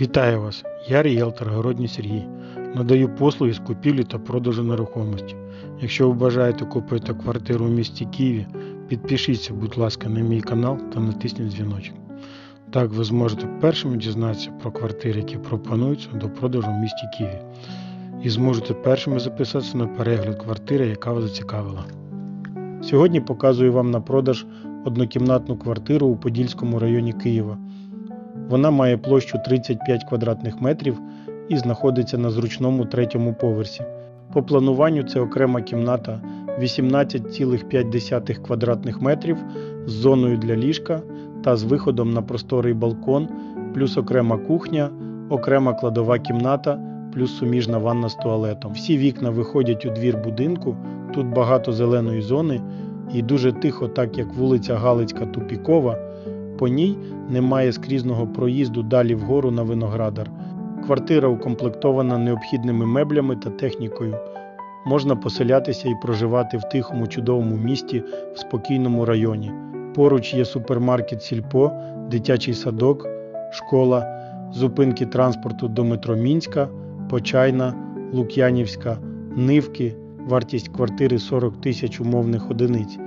Вітаю вас! Я ріелтор Городній Сергій. Надаю послуги з купівлі та продажу нерухомості. Якщо ви бажаєте купити квартиру у місті Києві, підпишіться, будь ласка, на мій канал та натисніть дзвіночок. Так ви зможете першими дізнатися про квартири, які пропонуються до продажу в місті Києві. І зможете першими записатися на перегляд квартири, яка вас зацікавила. Сьогодні показую вам на продаж однокімнатну квартиру у Подільському районі Києва. Вона має площу 35 квадратних метрів і знаходиться на зручному третьому поверсі. По плануванню це окрема кімната 18,5 квадратних метрів з зоною для ліжка та з виходом на просторий балкон, плюс окрема кухня, окрема кладова кімната, плюс суміжна ванна з туалетом. Всі вікна виходять у двір будинку, тут багато зеленої зони і дуже тихо, так як вулиця Галицька Тупікова. По ній немає скрізного проїзду далі вгору на виноградар. Квартира укомплектована необхідними меблями та технікою. Можна поселятися і проживати в тихому чудовому місті в спокійному районі. Поруч є супермаркет Сільпо, дитячий садок, школа, зупинки транспорту до метро Мінська, Почайна, Лук'янівська, Нивки. Вартість квартири 40 тисяч умовних одиниць.